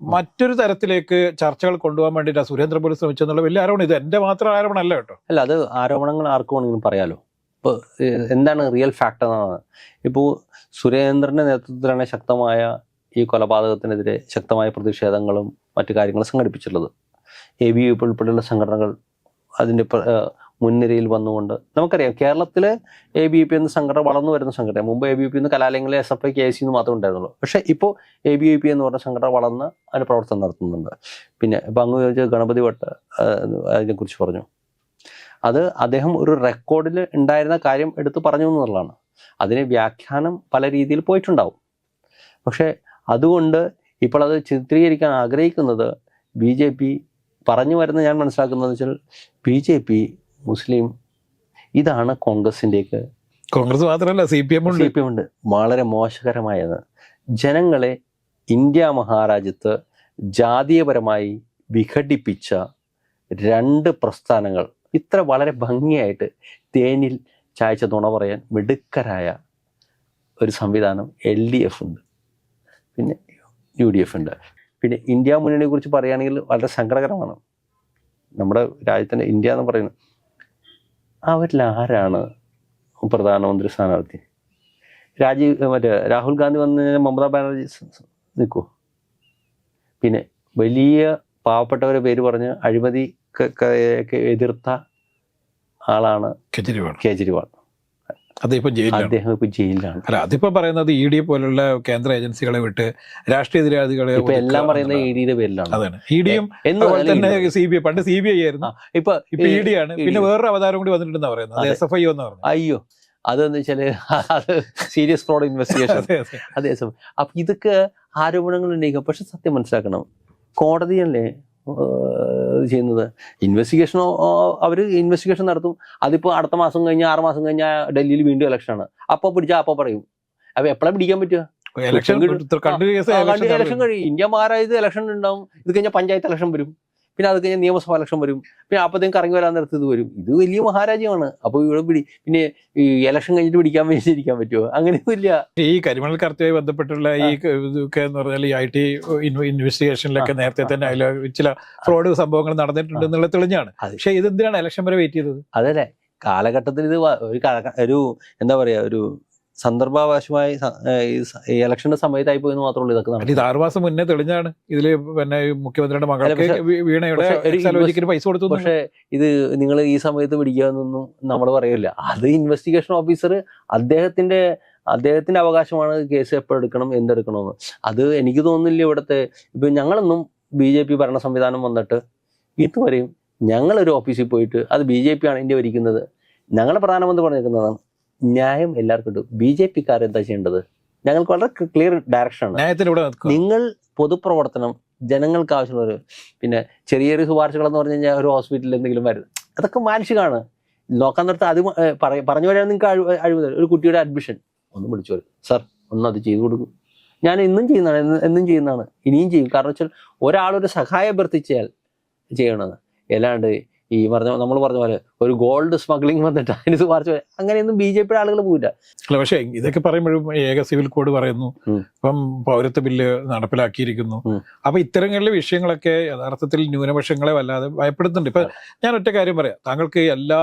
Speaker 1: മറ്റൊരു തരത്തിലേക്ക് ചർച്ചകൾ കൊണ്ടുപോകാൻ വേണ്ടിയിട്ട് സുരേന്ദ്രൻ പോലും ശ്രമിച്ചെന്നുള്ള വലിയ ആരോപണം. ഇത് എന്റെ മാത്രം ആരോപണം അല്ല കേട്ടോ.
Speaker 2: അല്ല അത് ആരോപണങ്ങൾ ആർക്കും വേണമെങ്കിലും പറയാലോ. ഇപ്പോൾ എന്താണ് റിയൽ ഫാക്ട് എന്നാണ് ഇപ്പോൾ സുരേന്ദ്രന്റെ നേതൃത്വത്തിലാണ് ശക്തമായ ഈ കൊലപാതകത്തിനെതിരെ ശക്തമായ പ്രതിഷേധങ്ങളും മറ്റു കാര്യങ്ങളും സംഘടിപ്പിച്ചിട്ടുള്ളത്. എ ബി യു ഉൾപ്പെടെയുള്ള സംഘടനകൾ അതിന്റെ മുൻനിരയിൽ വന്നുകൊണ്ട് നമുക്കറിയാം കേരളത്തിലെ എ ബി പി എന്ന സംഘടന വളർന്നു വരുന്ന സംഘടന. മുമ്പ് എ ബി പി എന്ന് കലാലയങ്ങളിൽ S F I K S എന്ന് മാത്രമേ ഉണ്ടായിരുന്നുള്ളൂ. പക്ഷേ ഇപ്പോൾ എ ബി പി എന്ന് പറഞ്ഞ സംഘടന വളർന്ന് അതിന് പ്രവർത്തനം നടത്തുന്നുണ്ട്. പിന്നെ ഇപ്പം അങ്ങ് ചോദിച്ച ഗണപതി ഭട്ട് അതിനെക്കുറിച്ച് പറഞ്ഞു. അത് അദ്ദേഹം ഒരു റെക്കോർഡിൽ ഉണ്ടായിരുന്ന കാര്യം എടുത്ത് പറഞ്ഞു എന്നുള്ളതാണ്. അതിന് വ്യാഖ്യാനം പല രീതിയിൽ പോയിട്ടുണ്ടാവും. പക്ഷേ അതുകൊണ്ട് ഇപ്പോൾ അത് ചിത്രീകരിക്കാൻ ആഗ്രഹിക്കുന്നത് ബി ജെ പി പറഞ്ഞു വരുന്ന ഞാൻ മനസ്സിലാക്കുന്നത് വെച്ചാൽ ബി ജെ പി മുസ്ലിം ഇതാണ് കോൺഗ്രസിന്റെയൊക്കെ
Speaker 1: കോൺഗ്രസ് മാത്രമല്ല C P M
Speaker 2: C P M ഉണ്ട്. വളരെ മോശകരമായത്. ജനങ്ങളെ ഇന്ത്യ മഹാരാജ്യത്ത് ജാതീയപരമായി വിഘടിപ്പിച്ച രണ്ട് പ്രസ്ഥാനങ്ങൾ ഇത്ര വളരെ ഭംഗിയായിട്ട് തേനിൽ ചായച്ച നുണ പറയാൻ മിടുക്കരായ ഒരു സംവിധാനം എൽ ഡി എഫ് ഉണ്ട്. പിന്നെ യു ഡി എഫ് ഉണ്ട്. പിന്നെ ഇന്ത്യ മുന്നണിയെ കുറിച്ച് പറയുകയാണെങ്കിൽ വളരെ സങ്കടകരമാണ്. നമ്മുടെ രാജ്യത്തിന്റെ ഇന്ത്യ എന്ന് പറയുന്നത് അവരിൽ ആരാണ് പ്രധാനമന്ത്രി സ്ഥാനാർത്ഥി? രാജീവ് മറ്റേ രാഹുൽ ഗാന്ധി വന്നു കഴിഞ്ഞാൽ മമതാ ബാനർജി നിൽക്കുമോ പിന്നെ വലിയ പാവപ്പെട്ടവരെ പേര് പറഞ്ഞ് അഴിമതി എതിർത്ത ആളാണ്
Speaker 1: കേജ്രിവാൾ.
Speaker 2: കേജ്രിവാൾ. അദ്ദേഹം ഇപ്പൊ ജയിലിലാണ്.
Speaker 1: അല്ല അതിപ്പോ പറയുന്നത് ഇ ഡി പോലുള്ള കേന്ദ്ര ഏജൻസികളെ വിട്ട് രാഷ്ട്രീയ എതിരാളികളെ
Speaker 2: എല്ലാം പറയുന്നത് ഇ ഡിയുടെ പേരിലാണ്.
Speaker 1: അതാണ്. ഇ ഡിയും അതുപോലെ തന്നെ സി ബി ഐ പണ്ട് സി ബി ഐ ആയിരുന്നു.
Speaker 2: ഇപ്പൊ
Speaker 1: ഇപ്പൊ ഇ ഡി ആണ്. പിന്നെ വേറൊരു അവതാരം കൂടി വന്നിട്ടുണ്ടെന്ന് പറയുന്നത്. എസ് എഫ് ഐ എന്ന് പറഞ്ഞു
Speaker 2: അയ്യോ അതെന്ന് വെച്ചാൽ അത് സീരിയസ് ഫ്രോഡ് ഇൻവെസ്റ്റിഗേഷൻ
Speaker 1: അതെ.
Speaker 2: അതേസമയം അപ്പൊ ഇതൊക്കെ ആരോപണങ്ങൾ ഉന്നയിക്കാം. പക്ഷെ സത്യം മനസ്സിലാക്കണം. കോടതിയല്ലേ ഏഹ്, ചെയ്യുന്നത്. ഇൻവെസ്റ്റിഗേഷൻ അവർ ഇൻവെസ്റ്റിഗേഷൻ നടത്തും. അതിപ്പോൾ അടുത്ത മാസം കഴിഞ്ഞാൽ ആറ് മാസം കഴിഞ്ഞാൽ ഡൽഹിയിൽ വീണ്ടും ഇലക്ഷൻ ആണ്. അപ്പോൾ പിടിച്ചാൽ അപ്പോൾ പറയും. അപ്പോൾ എപ്പോഴാണ് പിടിക്കാൻ പറ്റുക?
Speaker 1: ഇലക്ഷൻ
Speaker 2: കഴിയും. ഇന്ത്യ മാറായത് ഇലക്ഷൻ ഉണ്ടാവും. ഇത് കഴിഞ്ഞാൽ പഞ്ചായത്ത് ഇലക്ഷൻ വരും. പിന്നെ അത് കഴിഞ്ഞാൽ നിയമസഭാ ഇലക്ഷൻ വരും. പിന്നെ അപ്പത്തേക്കും കറങ്ങി വരാൻ നേരത്ത് ഇത് വരും. ഇത് വലിയ മഹാരാജ്യമാണ്. അപ്പൊ ഇവിടെ പിടി പിന്നെ ഈ ഇലക്ഷൻ കഴിഞ്ഞിട്ട് പിടിക്കാൻ വേണ്ടിയിരിക്കാൻ പറ്റുമോ അങ്ങനെയൊന്നുമില്ല.
Speaker 1: ഈ കരിമണൽ കടത്തുമായി ബന്ധപ്പെട്ടുള്ള ഈ ഇതൊക്കെ എന്ന് പറഞ്ഞാൽ ഈ ഐ ടി ഇൻവെസ്റ്റിഗേഷനിലൊക്കെ നേരത്തെ തന്നെ അതിൽ ചില ഫ്രോഡ് സംഭവങ്ങൾ നടന്നിട്ടുണ്ട് എന്നുള്ള തെളിഞ്ഞാണ്. പക്ഷേ ഇത് എന്തിനാണ് ഇലക്ഷൻ വരെ വെയിറ്റ് ചെയ്തത്?
Speaker 2: അതല്ലേ. കാലഘട്ടത്തിൽ ഇത് ഒരു ഒരു എന്താ പറയാ ഒരു സന്ദർഭാവശമായി ഇലക്ഷന്റെ സമയത്തായി പോയെന്ന് മാത്രമേ ഉള്ളൂ ഇതൊക്കെ നടക്കുന്നത്.
Speaker 1: ഇത് ആറുമാസം മുന്നേ തെളിഞ്ഞാണ്. ഇതിൽ പിന്നെ മുഖ്യമന്ത്രിയുടെ മകൾക്ക് വീണയുടെ പൈസ കൊടുത്തു
Speaker 2: പക്ഷേ ഇത് നിങ്ങൾ ഈ സമയത്ത് പിടിക്കാന്നൊന്നും നമ്മൾ പറയില്ല. അത് ഇൻവെസ്റ്റിഗേഷൻ ഓഫീസർ അദ്ദേഹത്തിന്റെ അദ്ദേഹത്തിന്റെ അവകാശമാണ് കേസ് എപ്പോൾ എടുക്കണം എന്തെടുക്കണമെന്ന്. അത് എനിക്ക് തോന്നുന്നില്ല ഇവിടുത്തെ ഇപ്പൊ ഞങ്ങളൊന്നും ബി ജെ പി ഭരണ സംവിധാനം വന്നിട്ട് ഇതുവരെയും ഞങ്ങളൊരു ഓഫീസിൽ പോയിട്ട് അത് ബി ജെ പി ആണ് ഇന്ത്യ ഭരിക്കുന്നത്. ഞങ്ങളുടെ പ്രധാനമന്ത്രി പറഞ്ഞിരിക്കുന്നതാണ്. ന്യായം എല്ലാവർക്കും ഉണ്ട്. ബി ജെ പിക്കാർ എന്താ ചെയ്യേണ്ടത്? ഞങ്ങൾക്ക് വളരെ ക്ലിയർ
Speaker 1: ഇവിടെ നിൽക്കുക.
Speaker 2: നിങ്ങൾ പൊതുപ്രവർത്തനം ജനങ്ങൾക്ക് ആവശ്യമുള്ള ഒരു പിന്നെ ചെറിയ ചെറിയ ശുപാർശകൾ എന്ന് പറഞ്ഞു കഴിഞ്ഞാൽ ഒരു ഹോസ്പിറ്റലിൽ എന്തെങ്കിലും വരും അതൊക്കെ മാനുഷികമാണ്. നോക്കാൻ നേരത്തെ അത് പറഞ്ഞു വരാൻ നിങ്ങൾക്ക് അഴിവ് ഒരു കുട്ടിയുടെ അഡ്മിഷൻ ഒന്ന് വിളിച്ചു വരും സാർ ഒന്ന് അത് ചെയ്തു കൊടുക്കും. ഞാൻ ഇന്നും ചെയ്യുന്നതാണ് എന്ന് എന്നും ചെയ്യുന്നതാണ്. ഇനിയും ചെയ്യും. കാരണം വെച്ചാൽ ഒരാളൊരു സഹായം അഭ്യർത്ഥിച്ചാൽ ചെയ്യണത് അല്ലാണ്ട് ഈ പറഞ്ഞ നമ്മൾ പറഞ്ഞ പോലെ ഒരു ഗോൾഡ് സ്മഗ്ലിംഗ് വന്നിട്ട് അതിന് ശുപാർശ. അങ്ങനെയൊന്നും ബി ജെ പിയുടെ ആളുകൾ പോയില്ല
Speaker 1: അല്ല പക്ഷേ ഇതൊക്കെ പറയുമ്പോഴും ഏക സിവിൽ കോഡ് പറയുന്നു. ഇപ്പം പൗരത്വ ബില്ല് നടപ്പിലാക്കിയിരിക്കുന്നു. അപ്പൊ ഇത്തരങ്ങളിലെ വിഷയങ്ങളൊക്കെ യഥാർത്ഥത്തിൽ ന്യൂനപക്ഷങ്ങളെ വല്ലാതെ ഭയപ്പെടുത്തുന്നുണ്ട്. ഇപ്പൊ ഞാൻ ഒറ്റ കാര്യം പറയാം. താങ്കൾക്ക് എല്ലാ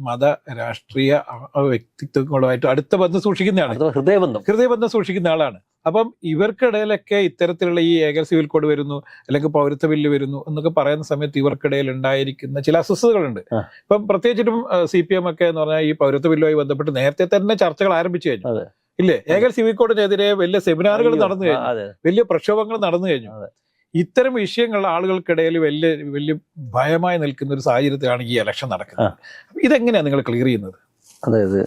Speaker 1: മത രാഷ്ട്രീയ വ്യക്തിത്വങ്ങളുമായിട്ട് അടുത്ത ബന്ധം സൂക്ഷിക്കുന്നതാണ്.
Speaker 2: ഹൃദയബന്ധം.
Speaker 1: ഹൃദയബന്ധം സൂക്ഷിക്കുന്ന ആളാണ്. അപ്പം ഇവർക്കിടയിലൊക്കെ ഇത്തരത്തിലുള്ള ഈ ഏക സിവിൽ കോഡ് വരുന്നു അല്ലെങ്കിൽ പൗരത്വ ബില്ല് വരുന്നു എന്നൊക്കെ പറയുന്ന സമയത്ത് ഇവർക്കിടയിൽ ഉണ്ടായിരിക്കുന്ന ചില അസ്വസ്ഥതകളുണ്ട്. ഇപ്പം പ്രത്യേകിച്ചിട്ടും സി പി എം ഒക്കെ എന്ന് പറഞ്ഞാൽ ഈ പൗരത്വ ബില്ലുമായി ബന്ധപ്പെട്ട് നേരത്തെ തന്നെ ചർച്ചകൾ ആരംഭിച്ചു കഴിഞ്ഞു.
Speaker 2: അതെ.
Speaker 1: ഇല്ലേ? ഏക സിവിൽ കോഡിനെതിരെ വലിയ സെമിനാറുകൾ നടന്നു കഴിഞ്ഞു. വലിയ പ്രക്ഷോഭങ്ങൾ നടന്നു കഴിഞ്ഞു. ഇത്തരം വിഷയങ്ങൾ ആളുകൾക്കിടയിൽ വലിയ വലിയ ഭയമായി നിൽക്കുന്ന ഒരു സാഹചര്യത്തിലാണ് ഈ ഇലക്ഷൻ നടക്കുന്നത്. ഇതെങ്ങനെയാണ് നിങ്ങൾ ക്ലിയർ ചെയ്യുന്നത്?
Speaker 2: അതായത്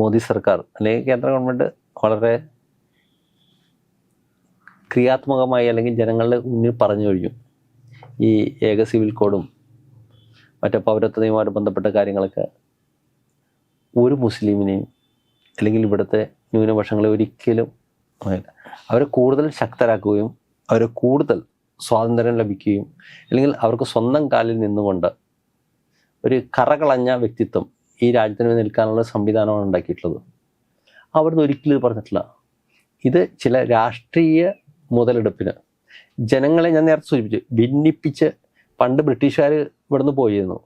Speaker 2: മോദി സർക്കാർ അല്ലെങ്കിൽ കേന്ദ്ര ഗവൺമെന്റ് വളരെ ക്രിയാത്മകമായി അല്ലെങ്കിൽ ജനങ്ങളുടെ മുന്നിൽ പറഞ്ഞു കഴിഞ്ഞു. ഈ ഏക സിവിൽ കോഡും മറ്റേ പൗരത്വ നിയമവുമായിട്ട് ബന്ധപ്പെട്ട കാര്യങ്ങളൊക്കെ ഒരു മുസ്ലിമിനെയും അല്ലെങ്കിൽ ഇവിടുത്തെ ന്യൂനപക്ഷങ്ങളെ ഒരിക്കലും. അവരെ കൂടുതൽ ശക്തരാക്കുകയും അവരെ കൂടുതൽ സ്വാതന്ത്ര്യം ലഭിക്കുകയും അല്ലെങ്കിൽ അവർക്ക് സ്വന്തം കാലിൽ നിന്നുകൊണ്ട് ഒരു കറകളഞ്ഞ വ്യക്തിത്വം ഈ രാജ്യത്തിന് നിൽക്കാനുള്ള സംവിധാനമാണ് ഉണ്ടാക്കിയിട്ടുള്ളത്. അവിടുന്ന് ഒരിക്കലും ഇത് പറഞ്ഞിട്ടില്ല. ഇത് ചില രാഷ്ട്രീയ മുതലെടുപ്പിന് ജനങ്ങളെ ഞാൻ നേരത്തെ സൂചിപ്പിച്ചു. ഭിന്നിപ്പിച്ച് പണ്ട് ബ്രിട്ടീഷുകാർ ഇവിടുന്ന് പോയിരുന്നു.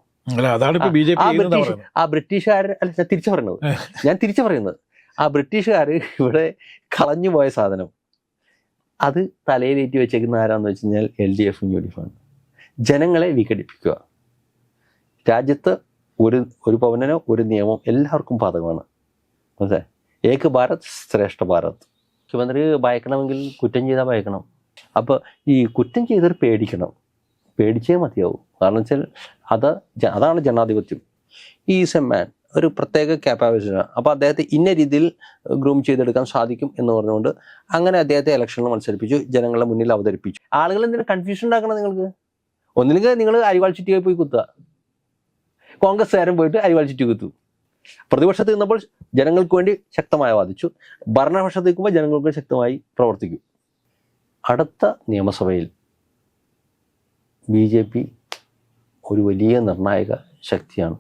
Speaker 2: ആ ബ്രിട്ടീഷുകാർ അല്ല ഞാൻ തിരിച്ചു പറയുന്നത്. ഞാൻ തിരിച്ചു പറയുന്നത്. ആ ബ്രിട്ടീഷുകാർ ഇവിടെ കളഞ്ഞു പോയ സാധനം. അത് തലയിലേറ്റി വെച്ചേക്കുന്ന ആരാന്ന് വെച്ച് കഴിഞ്ഞാൽ എൽ ഡി എഫും യു ഡി എഫും ജനങ്ങളെ വിഘടിപ്പിക്കുക രാജ്യത്ത് ഒരു ഒരു പൗനനോ ഒരു നിയമം എല്ലാവർക്കും ബാധകമാണ്. മനസ്സിലായി? ഏക് ഭാരത് ശ്രേഷ്ഠ ഭാരത്. മുഖ്യമന്ത്രി ഭയക്കണമെങ്കിൽ കുറ്റം ചെയ്താൽ ഭയക്കണം. അപ്പോൾ ഈ കുറ്റം ചെയ്തവർ പേടിക്കണം. പേടിച്ചേ മതിയാവും. കാരണം വെച്ചാൽ അത് അതാണ് ജനാധിപത്യം. ഈസ് എ മാൻ ഒരു പ്രത്യേക ക്യാപ്പാബിലിറ്റി അപ്പോൾ അദ്ദേഹത്തെ ഇന്ന രീതിയിൽ ഗ്രൂം ചെയ്തെടുക്കാൻ സാധിക്കും എന്ന് പറഞ്ഞുകൊണ്ട് അങ്ങനെ അദ്ദേഹത്തെ ഇലക്ഷനിൽ മത്സരിപ്പിച്ചു. ജനങ്ങളുടെ മുന്നിൽ അവതരിപ്പിച്ചു. ആളുകൾ എന്തിനാ കൺഫ്യൂഷൻ ഉണ്ടാക്കണം നിങ്ങൾക്ക്? ഒന്നില്ലെങ്കിൽ നിങ്ങൾ അരിവാൾ ചുറ്റിയായി പോയി കുത്തുക. കോൺഗ്രസ്സുകാരൻ പോയിട്ട് അരിവാൾ ചുറ്റി കുത്തു. പ്രതിപക്ഷത്ത് നിന്നപ്പോൾ ജനങ്ങൾക്ക് വേണ്ടി ശക്തമായി വാദിച്ചു. ഭരണപക്ഷത്ത് നിൽക്കുമ്പോൾ ജനങ്ങൾക്ക് ശക്തമായി പ്രവർത്തിക്കും. അടുത്ത നിയമസഭയിൽ ബി ജെ പി ഒരു വലിയ നിർണായക ശക്തിയാണ്.